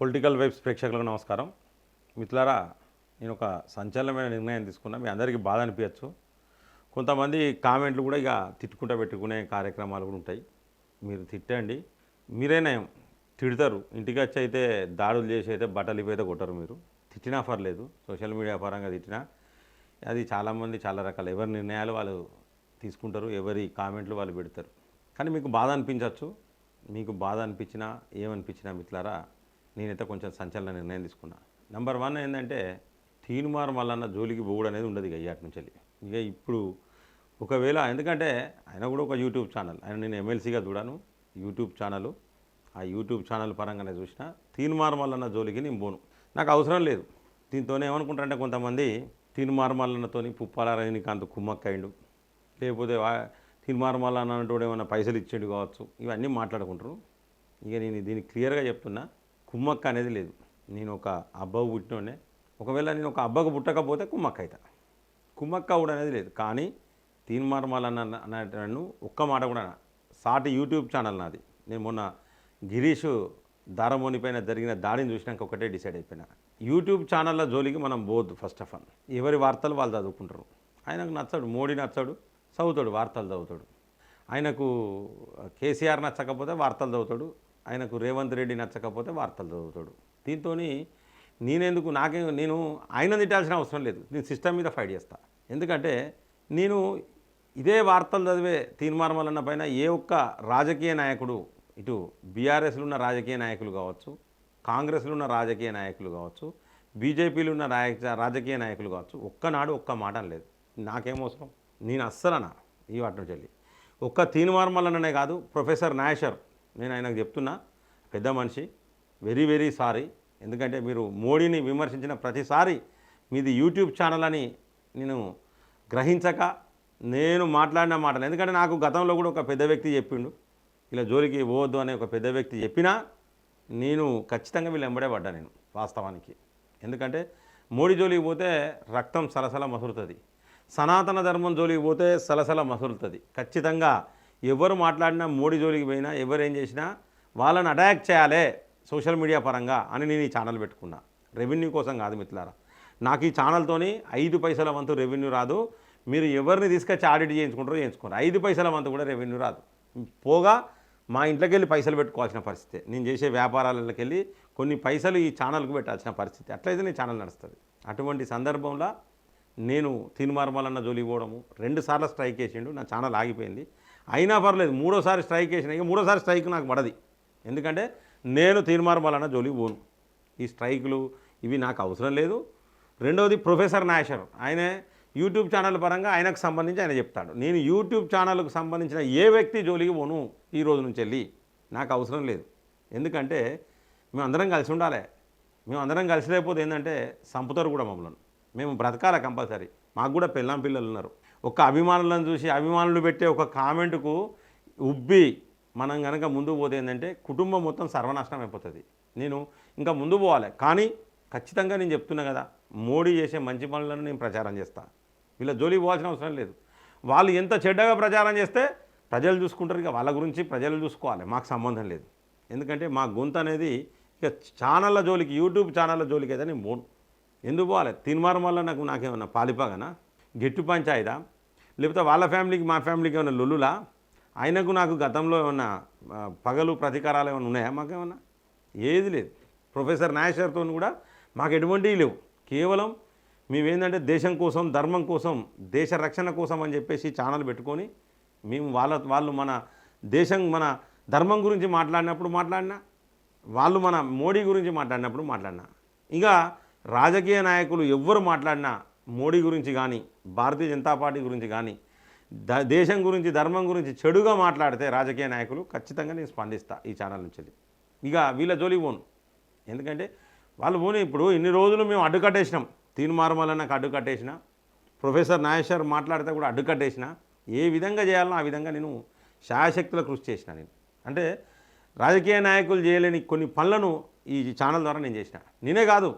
Political vibes ప్రేక్షకులకు నమస్కారం. మిత్రులారా నేను ఒక సంచలనమైన నిర్ణయం తీసుకున్నా. మీ అందరికీ బాధ అనిపించచ్చు. కొంతమంది కామెంట్లు కూడా ఇక తిట్టుకుంటా పెట్టుకునే కార్యక్రమాలు కూడా ఉంటాయి. మీరు తిట్టండి. మీరే నయం. తిడతారు. ఇంటికి వచ్చి అయితే దాడులు చేసి అయితే బట్టలు ఇవి అయితే కొట్టరు మీరు. తిట్టినా పర్లేదు. సోషల్ మీడియా పరంగా తిట్టినా. అది చాలామంది చాలా రకాల. ఎవరి నిర్ణయాలు వాళ్ళు తీసుకుంటారు ఎవరి కామెంట్లు వాళ్ళు పెడతారు. కానీ మీకు బాధ అనిపించవచ్చు మీకు బాధ అనిపించినా ఏమనిపించినా మిత్రులారా నేనైతే కొంచెం సంచలన నిర్ణయం తీసుకున్నా. నెంబర్ వన్ ఏంటంటే తీనుమార్ మల్లన్న జోలికి పోవుడు అనేది ఉండదు ఇక ఇయ్యాటి నుంచి వెళ్ళి. ఇక ఇప్పుడు ఒకవేళ ఎందుకంటే ఆయన కూడా ఒక యూట్యూబ్ ఛానల్ ఆయన నేను ఎమ్మెల్సీగా చూడాను యూట్యూబ్ ఛానల్ ఆ యూట్యూబ్ ఛానల్ పరంగానే చూసిన తీన్మార్ మల్లన్న జోలికి నేను పోను. నాకు అవసరం లేదు. దీంతోనే ఏమనుకుంటారంటే కొంతమంది తీన్మార్మల్లన్నతోని పుప్పాల రజనీకాంత్ కుమ్మక్కయిండు. లేకపోతే వా- తీన్మార్ ఏమైనా పైసలు ఇచ్చేడు కావచ్చు. ఇవన్నీ మాట్లాడుకుంటారు. ఇక నేను దీనికి క్లియర్గా చెప్తున్నా. కుమ్మక్క అనేది లేదు. నేను ఒక అబ్బకు పుట్టినోడే ఒకవేళ నేను ఒక అబ్బకు పుట్టకపోతే కుమ్మక్క అవుతా కుమ్మక్క కూడా అనేది లేదు. కానీ తీన్మార్మాలన్న అన్న ఒక్క మాట కూడా సాటి యూట్యూబ్ ఛానల్ నాది. నేను మొన్న గిరీష్ దారమోని పైన జరిగిన దాడిని చూసినాక ఒకటే డిసైడ్ అయిపోయినా. యూట్యూబ్ ఛానళ్ళ జోలికి మనం పోద్దు ఫస్ట్ ఆఫ్ ఆల్. ఎవరి వార్తలు వాళ్ళు చదువుకుంటారు ఆయనకు నచ్చడు మోడీ నచ్చడు చదువుతాడు వార్తలు చదువుతాడు. ఆయనకు కేసీఆర్ నచ్చకపోతే వార్తలు చదువుతాడు ఆయనకు రేవంత్ రెడ్డి నచ్చకపోతే వార్తలు చదువుతాడు. దీంతో నేనెందుకు నాకే నేను ఆయన తిట్టాల్సిన అవసరం లేదు. నేను సిస్టమ్ మీద ఫైట్ చేస్తా. ఎందుకంటే నేను ఇదే వార్తలు చదివే తీర్మానమలన్న పైన ఏ ఒక్క రాజకీయ నాయకుడు ఇటు బీఆర్ఎస్లో ఉన్న రాజకీయ నాయకులు కావచ్చు కాంగ్రెస్లో ఉన్న రాజకీయ నాయకులు కావచ్చు బీజేపీలో ఉన్న రాయ రాజకీయ నాయకులు కావచ్చు ఒక్కనాడు ఒక్క మాట లేదు నాకేమవసరం నేను అస్సలనా ఈ వాటి నుంచి వెళ్ళి ఒక్క తీనుమార్మలనే కాదు ప్రొఫెసర్ నాయషర్ నేను ఆయనకు చెప్తున్నా పెద్ద మనిషి వెరీ వెరీ సారీ. ఎందుకంటే మీరు మోడీని విమర్శించిన ప్రతిసారి మీది యూట్యూబ్ ఛానల్ అని నేను గ్రహించక నేను మాట్లాడిన మాటలు. ఎందుకంటే నాకు గతంలో కూడా ఒక పెద్ద వ్యక్తి చెప్పిండు ఇలా జోలికి పోవద్దు అనే ఒక పెద్ద వ్యక్తి చెప్పినా నేను ఖచ్చితంగా వీళ్ళు ఎంబడే పడ్డా నేను వాస్తవానికి. ఎందుకంటే మోడీ జోలికి పోతే రక్తం సలసల మసురుతుంది. సనాతన ధర్మం జోలికి పోతే సలసల మసురుతుంది. ఖచ్చితంగా ఎవరు మాట్లాడినా మోడీ జోలికి పోయినా ఎవరు ఏం చేసినా వాళ్ళని అటాక్ చేయాలి సోషల్ మీడియా పరంగా అని నేను ఈ ఛానల్ పెట్టుకున్నా. రెవెన్యూ కోసం కాదు మిత్రులారా. నాకు ఈ ఛానల్తోని ఐదు పైసల వంతు రెవెన్యూ రాదు. మీరు ఎవరిని తీసుకొచ్చి ఆడిట్ చేయించుకుంటారో చేయించుకోరు. ఐదు పైసల వంతు కూడా రెవెన్యూ రాదు. పోగా మా ఇంట్లోకి వెళ్ళి పైసలు పెట్టుకోవాల్సిన పరిస్థితి. నేను చేసే వ్యాపారాలకు వెళ్ళి కొన్ని పైసలు ఈ ఛానల్కి పెట్టాల్సిన పరిస్థితి. అట్లయితే నీ ఛానల్ నడుస్తుంది. అటువంటి సందర్భంలో నేను తినుమార్మాలన్న జోలికి పోవడము రెండు సార్లు స్ట్రైక్ చేసిండు నా ఛానల్ ఆగిపోయింది. అయినా పర్లేదు మూడోసారి స్ట్రైక్ వేసిన ఇక మూడోసారి స్ట్రైక్ నాకు పడది. ఎందుకంటే నేను తీర్మార్మలన్న జోలికి పోను. ఈ స్ట్రైకులు ఇవి నాకు అవసరం లేదు. రెండవది ప్రొఫెసర్ నాయషర్ ఆయన యూట్యూబ్ ఛానల్ పరంగా ఆయనకు సంబంధించి ఆయన చెప్తాడు. నేను యూట్యూబ్ ఛానల్కు సంబంధించిన ఏ వ్యక్తి జోలికి పోను ఈ రోజు నుంచి వెళ్ళి నాకు అవసరం లేదు. ఎందుకంటే మేము అందరం కలిసి ఉండాలి. మేము అందరం కలిసి లేకపోతే ఏంటంటే సంపుతారు కూడా మమ్మల్ని. మేము బ్రతకాల కంపల్సరీ. మాకు కూడా పెళ్ళాం పిల్లలు ఉన్నారు. ఒక అభిమానులను చూసి అభిమానులు పెట్టే ఒక కామెంట్కు ఉబ్బి మనం కనుక ముందుకు పోతే ఏంటంటే కుటుంబం మొత్తం సర్వనాశనం అయిపోతుంది. నేను ఇంకా ముందు పోవాలి. కానీ ఖచ్చితంగా నేను చెప్తున్నా కదా మోడీ చేసే మంచి పనులను నేను ప్రచారం చేస్తాను వీళ్ళ జోలికి పోవాల్సిన అవసరం లేదు. వాళ్ళు ఎంత చెడ్డగా ప్రచారం చేస్తే ప్రజలు చూసుకుంటారు. ఇక వాళ్ళ గురించి ప్రజలు చూసుకోవాలి. మాకు సంబంధం లేదు. ఎందుకంటే మా గొంతు అనేది ఇక ఛానళ్ళ జోలికి యూట్యూబ్ ఛానళ్ళ జోలికి అయితే నేను పోను. ఎందుకు పోవాలి? తినమారం వల్ల నాకు నాకేమన్నా పాలిపాగనా గెట్టు పంచాయిదా లేకపోతే వాళ్ళ ఫ్యామిలీకి మా ఫ్యామిలీకి ఏమైనా లొల్లులా? ఆయనకు నాకు గతంలో ఏమన్నా పగలు ప్రతీకారాలు ఏమైనా ఉన్నాయా? మాకేమన్నా? ఏది లేదు. ప్రొఫెసర్ నాగేశ్వర్తో కూడా మాకు ఎటువంటివి లేవు. కేవలం మేమేంటంటే దేశం కోసం ధర్మం కోసం దేశ రక్షణ కోసం అని చెప్పేసి ఛానల్ పెట్టుకొని మేము వాళ్ళ వాళ్ళు మన దేశం మన ధర్మం గురించి మాట్లాడినప్పుడు మాట్లాడినా వాళ్ళు మన మోడీ గురించి మాట్లాడినప్పుడు మాట్లాడినా. ఇంకా రాజకీయ నాయకులు ఎవ్వరు మాట్లాడినా మోడీ గురించి కానీ భారతీయ జనతా పార్టీ గురించి కానీ ద దేశం గురించి ధర్మం గురించి చెడుగా మాట్లాడితే రాజకీయ నాయకులు ఖచ్చితంగా నేను స్పందిస్తా ఈ ఛానల్ నుంచి ఇక వీళ్ళ జోలి పోను. ఎందుకంటే వాళ్ళు పోనీ ఇప్పుడు ఇన్ని రోజులు మేము అడ్డుకట్టేసినాం తీర్మారమల నాకు అడ్డుకట్టేసిన ప్రొఫెసర్ నాగేశ్వర్ మాట్లాడితే కూడా అడ్డుకట్టేసిన ఏ విధంగా చేయాలనో ఆ విధంగా నేను శాయశక్తుల కృషి చేసిన నేను. అంటే రాజకీయ నాయకులు చేయలేని కొన్ని పనులను ఈ ఛానల్ ద్వారా నేను చేసిన. నేనే కాదు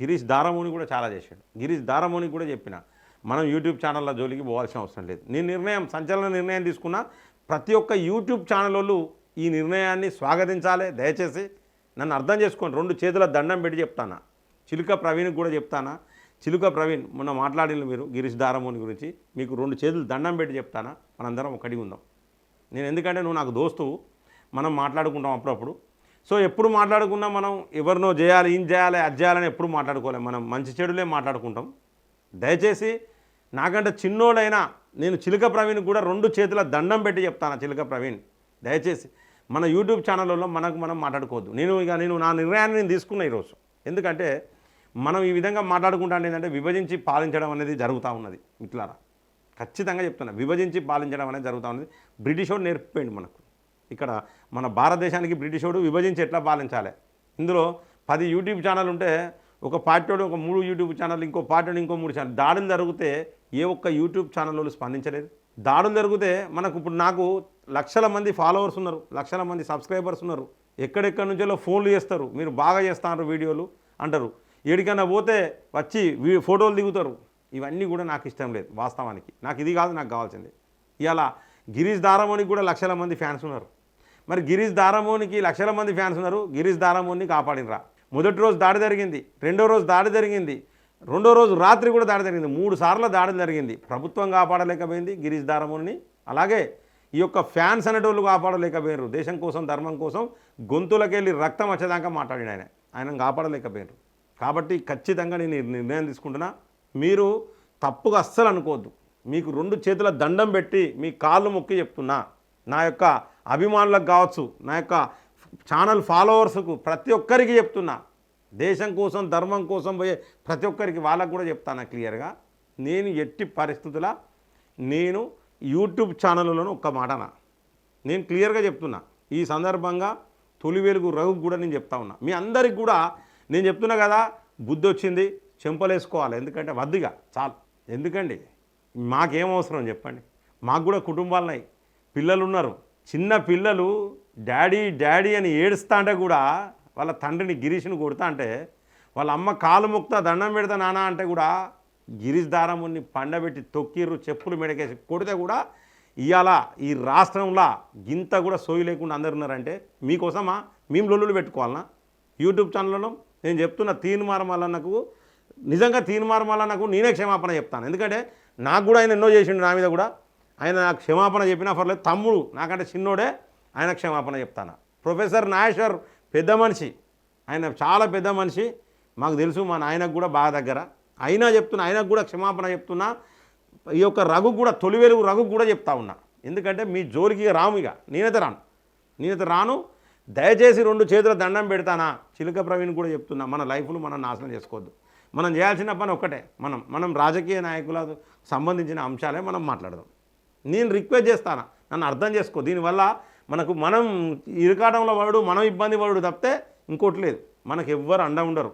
గిరీష్ దారమోని కూడా చాలా చేశాడు. గిరీష్ దారమోని కూడా చెప్పిన మనం యూట్యూబ్ ఛానళ్ళ జోలికి పోవాల్సిన అవసరం లేదు. నేను నిర్ణయం సంచలన నిర్ణయం తీసుకున్న ప్రతి ఒక్క యూట్యూబ్ ఛానల్ వాళ్ళు ఈ నిర్ణయాన్ని స్వాగతించాలి. దయచేసి నన్ను అర్థం చేసుకోండి. రెండు చేతుల దండం పెట్టి చెప్తానా? చిలుక ప్రవీణ్కి కూడా చెప్తానా? చిలుక ప్రవీణ్ మొన్న మాట్లాడిన మీరు గిరీష్ దారమోని గురించి. మీకు రెండు చేతులు దండం పెట్టి చెప్తానా? మనందరం ఒకటి ఉందాం. నేను ఎందుకంటే నువ్వు నాకు దోస్తు మనం మాట్లాడుకుంటాం అప్పుడప్పుడు. సో ఎప్పుడు మాట్లాడుకున్నా మనం ఎవరినో చేయాలి ఏం చేయాలి అది చేయాలని ఎప్పుడు మాట్లాడుకోలేం. మనం మంచి చెడులే మాట్లాడుకుంటాం. దయచేసి నాకంటే చిన్నోడైనా నేను చిలుక ప్రవీణ్ కూడా రెండు చేతుల దండం పెట్టి చెప్తాను చిలుక ప్రవీణ్. దయచేసి మన యూట్యూబ్ ఛానల్లో మనకు మనం మాట్లాడుకోవద్దు. నేను ఇక నేను నా నిర్ణయాన్ని నేను తీసుకున్నా ఈరోజు. ఎందుకంటే మనం ఈ విధంగా మాట్లాడుకుంటాను ఏంటంటే విభజించి పాలించడం అనేది జరుగుతూ ఉన్నది. ఇట్లారా ఖచ్చితంగా చెప్తున్నా విభజించి పాలించడం అనేది జరుగుతూ ఉన్నది. బ్రిటిష్ వాడు నేర్పిపోయింది మనకు. ఇక్కడ మన భారతదేశానికి బ్రిటిష్ వాడు విభజించి ఎట్లా పాలించాలి? ఇందులో పది యూట్యూబ్ ఛానల్ ఉంటే ఒక పార్టీడు ఒక మూడు యూట్యూబ్ ఛానల్ ఇంకో పార్టీడు ఇంకో మూడు ఛానల్. దాడులు జరిగితే ఏ ఒక్క యూట్యూబ్ ఛానల్ వాళ్ళు స్పందించలేదు. దాడులు జరిగితే మనకు ఇప్పుడు నాకు లక్షల మంది ఫాలోవర్స్ ఉన్నారు లక్షల మంది సబ్స్క్రైబర్స్ ఉన్నారు. ఎక్కడెక్కడి నుంచో ఫోన్లు చేస్తారు మీరు బాగా చేస్తున్నారు వీడియోలు అంటారు. ఏడికైనా పోతే వచ్చి వీ ఫోటోలు దిగుతారు. ఇవన్నీ కూడా నాకు ఇష్టం లేదు వాస్తవానికి. నాకు ఇది కాదు నాకు కావాల్సింది. ఇలా గిరీష్ దారమోనికి కూడా లక్షల మంది ఫ్యాన్స్ ఉన్నారు. మరి గిరీష్ దారమోనికి లక్షల మంది ఫ్యాన్స్ ఉన్నారు గిరీష్ దారమోని కాపాడినరా? మొదటి రోజు దాడి జరిగింది రెండో రోజు దాడి జరిగింది రెండో రోజు రాత్రి కూడా దాడి జరిగింది. మూడు సార్లు దాడి జరిగింది. ప్రభుత్వం కాపాడలేకపోయింది గిరీష్ దారముని అలాగే ఈ యొక్క ఫ్యాన్స్ అనేటోళ్ళు కాపాడలేకపోయినారు దేశం కోసం ధర్మం కోసం గొంతులకెళ్ళి రక్తం వచ్చేదాకా మాట్లాడిన ఆయన. ఆయన కాపాడలేకపోయినారు కాబట్టి ఖచ్చితంగా నేను నిర్ణయం తీసుకుంటున్నా. మీరు తప్పుగా అస్సలు అనుకోవద్దు. మీకు రెండు చేతుల దండం పెట్టి మీ కాళ్ళు మొక్కి చెప్తున్నా. నా యొక్క అభిమానులకు కావచ్చు నా యొక్క ఛానల్ ఫాలోవర్స్కు ప్రతి ఒక్కరికి చెప్తున్నా. దేశం కోసం ధర్మం కోసం పోయే ప్రతి ఒక్కరికి వాళ్ళకు కూడా చెప్తాను క్లియర్గా? నేను ఎట్టి పరిస్థితుల నేను యూట్యూబ్ ఛానళ్ళను ఒక్క మాటనా? నేను క్లియర్గా చెప్తున్నా. ఈ సందర్భంగా తొలి వెలుగు రఘు కూడా నేను చెప్తా ఉన్నా. మీ అందరికి కూడా నేను చెప్తున్నా కదా బుద్ధి వచ్చింది చెంపలేసుకోవాలి. ఎందుకంటే వద్దుగా చాలు. ఎందుకండి? మాకేం అవసరం చెప్పండి. మాకు కూడా కుటుంబాలు ఉన్నాయి. పిల్లలు ఉన్నారు. చిన్న పిల్లలు డాడీ డాడీ అని ఏడుస్తా అంటే కూడా వాళ్ళ తండ్రిని గిరీష్ని కొడతా అంటే వాళ్ళ అమ్మ కాలు ముక్త దండం పెడతా నాన్న అంటే కూడా గిరీష్ దారముని పండబెట్టి తొక్కిర్రు చెప్పులు మెడకేసి కొడితే కూడా ఇవాళ ఈ రాష్ట్రంలో గింత కూడా సోయి లేకుండా అందరు ఉన్నారంటే మీకోసమా? మేము లొల్లులు పెట్టుకోవాలనా? యూట్యూబ్ ఛానల్లో నేను చెప్తున్న తీన్మారమల్లన్నకు నిజంగా తీన్మారమల్లన్నకు నేనే క్షమాపణ చెప్తాను. ఎందుకంటే నాకు కూడా ఆయన ఎన్నో చేసిండు నా మీద కూడా. ఆయన నాకు క్షమాపణ చెప్పినా పర్లేదు తమ్ముడు నాకంటే చిన్నోడే. ఆయన క్షమాపణ చెప్తాను? ప్రొఫెసర్ నాగేశ్వర్ పెద్ద మనిషి. ఆయన చాలా పెద్ద మనిషి. మాకు తెలుసు మా నాయనకు కూడా బాగా దగ్గర. అయినా చెప్తున్నా ఆయనకు కూడా క్షమాపణ చెప్తున్నా. ఈ యొక్క రఘు కూడా తొలి వెలుగు రఘు కూడా చెప్తా ఉన్నా. ఎందుకంటే మీ జోలికి రాము ఇక. నేనైతే రాను. నేనైతే రాను. దయచేసి రెండు చేతుల దండం పెడతానా? చిలుక ప్రవీణ్ కూడా చెప్తున్నా. మన లైఫ్ను మనం నాశనం చేసుకోవద్దు. మనం చేయాల్సిన పని ఒక్కటే. మనం మనం రాజకీయ నాయకులకు సంబంధించిన అంశాలే మనం మాట్లాడదాం. నేను రిక్వెస్ట్ చేస్తాను? నన్ను అర్థం చేసుకో. దీనివల్ల మనకు మనం ఇరకాటంలో వాడు మనం ఇబ్బంది పడు తప్పితే ఇంకోటి లేదు. మనకు ఎవ్వరు అండ ఉండరు.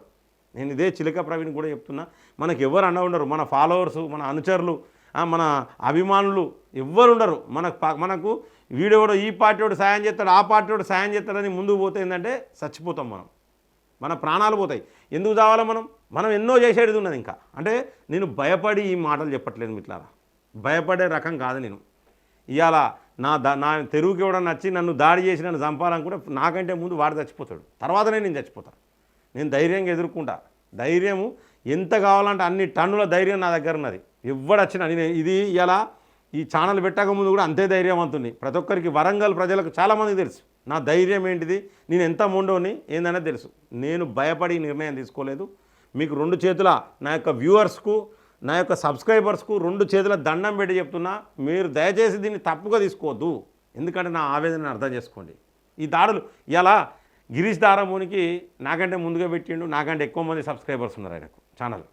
నేను ఇదే చిలక ప్రవీణ్ కూడా చెప్తున్నా మనకు ఎవ్వరు అండ ఉండరు. మన ఫాలోవర్స్ మన అనుచరులు మన అభిమానులు ఎవ్వరు ఉండరు. మనకు ప- మనకు వీడెవడో ఈ పార్టీ వాడు సాయం చేస్తాడు ఆ పార్టీ వాడు సాయం చేస్తాడని ముందుకు పోతే ఏంటంటే చచ్చిపోతాం మనం. మన ప్రాణాలు పోతాయి. ఎందుకు చావాలి మనం? మనం ఎన్నో చేసేది ఉన్నది ఇంకా. అంటే నేను భయపడి ఈ మాటలు చెప్పట్లేదు మిట్లారా భయపడే రకం కాదు నేను. ఇవాళ నా దా నా తెరువుకి ఎవడన్నా నచ్చి నన్ను దాడి చేసి నన్ను చంపాలనుకుంటే నాకంటే ముందు వాడు చచ్చిపోతాడు. తర్వాతనే నేను చచ్చిపోతాను నేను ధైర్యంగా ఎదుర్కొంటా. ధైర్యము ఎంత కావాలంటే అన్ని టన్నుల ధైర్యం నా దగ్గర ఉన్నది. ఎవడు వచ్చినా నేను ఇది ఇలా ఈ ఛానల్ పెట్టక ముందు కూడా అంతే ధైర్యం అంతుంది ప్రతి ఒక్కరికి వరంగల్ ప్రజలకు చాలామందికి తెలుసు. నా ధైర్యం ఏంటిది? నేను ఎంత ముండోని ఏందనేది తెలుసు. నేను భయపడి నిర్ణయం తీసుకోలేదు. మీకు రెండు చేతుల నా యొక్క వ్యూవర్స్కు నా యొక్క సబ్స్క్రైబర్స్కు రెండు చేతుల దండం పెట్టి చెప్తున్నా మీరు దయచేసి దీన్ని తప్పుగా తీసుకోవద్దు. ఎందుకంటే నా ఆవేదనను అర్థం చేసుకోండి. ఈ దాడులు ఇలా గిరీష్ దారమోనికి నాకంటే ముందుగా పెట్టిండు నాకంటే ఎక్కువ మంది సబ్స్క్రైబర్స్ ఉన్నారు ఆయనకు ఛానల్.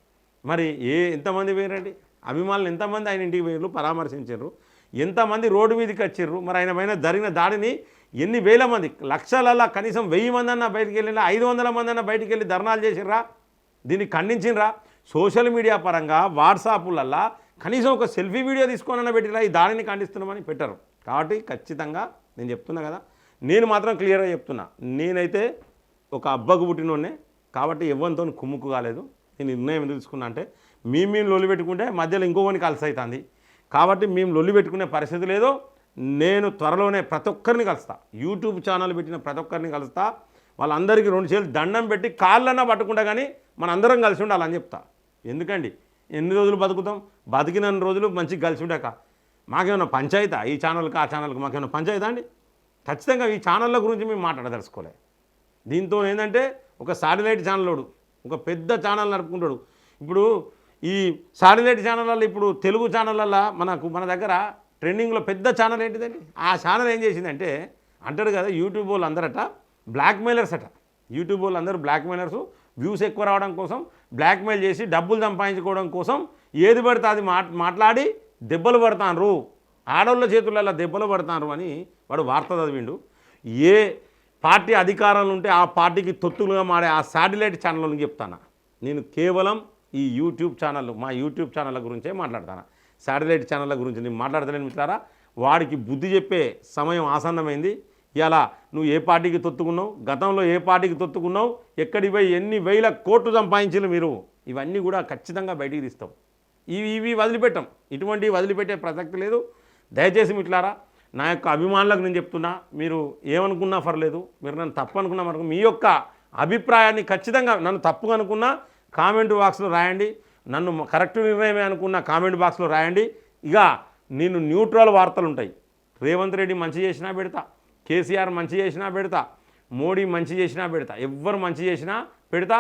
మరి ఏ ఎంతమంది పోయారండి? అభిమానులు ఎంతమంది ఆయన ఇంటికి పోయారు పరామర్శించారు ఎంతమంది రోడ్డు మీదకి వచ్చారు మరి ఆయన పైన జరిగిన దాడిని ఎన్ని వేల మంది లక్షలలో కనీసం వెయ్యి మంది అన్న బయటికి వెళ్ళినా ఐదు వందల మంది అన్న బయటికి వెళ్ళి ధర్నాలు చేసిర్రా? దీన్ని ఖండించినరా సోషల్ మీడియా పరంగా వాట్సాప్లల్లా కనీసం ఒక సెల్ఫీ వీడియో తీసుకొని పెట్టిరా ఈ దాడిని ఖండిస్తున్నామని పెట్టరు. కాబట్టి ఖచ్చితంగా నేను చెప్తున్నా కదా నేను మాత్రం క్లియర్గా చెప్తున్నా. నేనైతే ఒక అబ్బకు పుట్టినోనే కాబట్టి ఎవ్వరితో కుమ్ముకు కాలేదు. నేను నిర్ణయం ఎందుకు తీసుకున్నా అంటే మేము మేము లొల్లి పెట్టుకుంటే మధ్యలో ఇంకోవని కలిసి అవుతుంది కాబట్టి మేము లొల్లి పెట్టుకునే పరిస్థితి లేదు. నేను త్వరలోనే ప్రతి ఒక్కరిని కలుస్తా. యూట్యూబ్ ఛానల్ పెట్టిన ప్రతి ఒక్కరిని కలుస్తా. వాళ్ళందరికీ రెండు చేతులు దండం పెట్టి కాళ్ళన్నా పట్టుకుంటా కానీ మనందరం కలిసి ఉండాలని చెప్తా. ఎందుకండి? ఎన్ని రోజులు బతుకుతాం? బతికిన రోజులు మంచిగా కలిసి ఉండక మాకేమైనా పంచాయతా? ఈ ఛానల్కి ఆ ఛానల్కి మాకేమైనా పంచాయతా అండి? ఖచ్చితంగా ఈ ఛానళ్ళ గురించి మేము మాట్లాడదలుచుకోలే. దీంతో ఏంటంటే ఒక శాటిలైట్ ఛానల్లోడు ఒక పెద్ద ఛానల్ నడుపుకుంటాడు. ఇప్పుడు ఈ శాటిలైట్ ఛానళ్ళల్లో ఇప్పుడు తెలుగు ఛానళ్ళల్లో మనకు మన దగ్గర ట్రెండింగ్లో పెద్ద ఛానల్ ఏంటిదండి? ఆ ఛానల్ ఏం చేసిందంటే అంటారు కదా యూట్యూబ్ వాళ్ళు అందరట బ్లాక్ మెయిలర్స్ అట. యూట్యూబ్ వాళ్ళు అందరూ బ్లాక్మెయిలర్స్ వ్యూస్ ఎక్కువ రావడం కోసం బ్లాక్మెయిల్ చేసి డబ్బులు సంపాదించుకోవడం కోసం ఏది పడితే అది మాట్ మాట్లాడి దెబ్బలు పడతాన్రు. ఆడోళ్ళ చేతులలో దెబ్బలు పడతారు అని వాడు వార్త చదివిండు. ఏ పార్టీ అధికారంలో ఉంటే ఆ పార్టీకి తొత్తులుగా మాడే ఆ శాటిలైట్ ఛానల్ని చెప్తాను. నేను కేవలం ఈ యూట్యూబ్ ఛానల్ మా యూట్యూబ్ ఛానళ్ళ గురించే మాట్లాడతాను. శాటిలైట్ ఛానళ్ళ గురించి నేను మాట్లాడతలేను మిత్రారా వాడికి బుద్ధి చెప్పే సమయం ఆసన్నమైంది. ఇలా నువ్వు ఏ పార్టీకి తొత్తుకున్నావు? గతంలో ఏ పార్టీకి తొత్తుకున్నావు? ఎక్కడికి పోయి ఎన్ని వేల కోట్లు సంపాదించారు మీరు? ఇవన్నీ కూడా ఖచ్చితంగా బయటికి తీస్తాం. ఇవి ఇవి వదిలిపెట్టాం. ఇటువంటివి వదిలిపెట్టే ప్రసక్తి లేదు. దయచేసి మిట్లారా నా యొక్క అభిమానులకు నేను చెప్తున్నా మీరు ఏమనుకున్నా పర్లేదు మీరు నన్ను తప్పు అనుకున్నా మనకు మీ యొక్క అభిప్రాయాన్ని ఖచ్చితంగా నన్ను తప్పుగా అనుకున్నా కామెంట్ బాక్స్లో రాయండి. నన్ను కరెక్ట్ నిర్ణయమే అనుకున్న కామెంట్ బాక్స్లో రాయండి. ఇక నేను న్యూట్రల్ వార్తలు ఉంటాయి రేవంత్ రెడ్డి మంచి చేసినా పెడతా. కేసీఆర్ మంచి చేసినా పెడతా మోడీ మంచి చేసినా పెడతా ఎవరు మంచి చేసినా పెడతా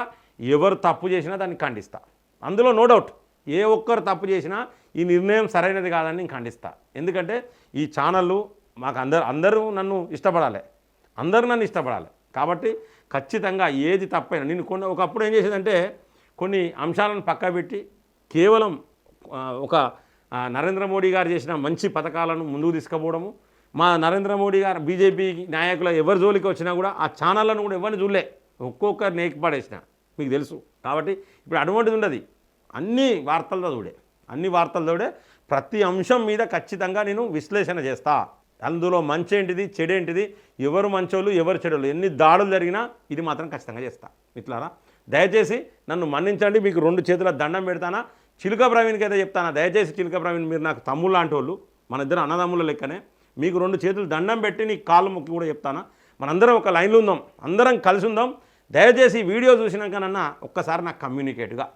ఎవరు తప్పు చేసినా దాన్ని ఖండిస్తా. అందులో నో డౌట్ ఏ ఒక్కరు తప్పు చేసినా ఈ నిర్ణయం సరైనది కాదని నేను ఖండిస్తా. ఎందుకంటే ఈ ఛానళ్ళు మాకు అందరు అందరూ నన్ను ఇష్టపడాలి. అందరూ నన్ను ఇష్టపడాలి. కాబట్టి ఖచ్చితంగా ఏది తప్పైనా నేను కొన్ని ఒకప్పుడు ఏం చేసేదంటే కొన్ని అంశాలను పక్కబెట్టి కేవలం ఒక నరేంద్ర మోడీ గారు చేసిన మంచి పథకాలను ముందుకు తీసుకుపోవడము మా నరేంద్ర మోడీ గారు బీజేపీ నాయకులు ఎవరి జోలికి వచ్చినా కూడా ఆ ఛానళ్ళను కూడా ఎవరిని చూడలే. ఒక్కొక్కరు నేకి పడేసిన. మీకు తెలుసు. కాబట్టి ఇప్పుడు అటువంటిది ఉండదు. అన్ని వార్తలతో చూడే. అన్ని వార్తలతో చూడే. ప్రతి అంశం మీద ఖచ్చితంగా నేను విశ్లేషణ చేస్తా. అందులో మంచి ఏంటిది చెడేంటిది ఎవరు మంచోళ్ళు ఎవరు చెడోళ్ళు ఎన్ని దాడులు జరిగినా ఇది మాత్రం ఖచ్చితంగా చేస్తా. ఇట్లారా దయచేసి నన్ను మన్నించండి. మీకు రెండు చేతుల దండం పెడతానా? చిలుక ప్రవీణ్కి అయితే చెప్తానా? దయచేసి చిలుక ప్రవీణ్ మీరు నాకు తమ్ముళ్ళు లాంటి వాళ్ళు మన ఇద్దరు అన్నదమ్ముల లెక్కనే. మీకు రెండు చేతులు దండం పెట్టి నీకు కాళ్ళు మొక్కి కూడా చెప్తానా? మనందరం ఒక లైన్లో ఉందాం. అందరం కలిసి ఉందాం. దయచేసి వీడియో చూసినాకనన్నా ఒక్కసారి నాకు కమ్యూనికేట్గా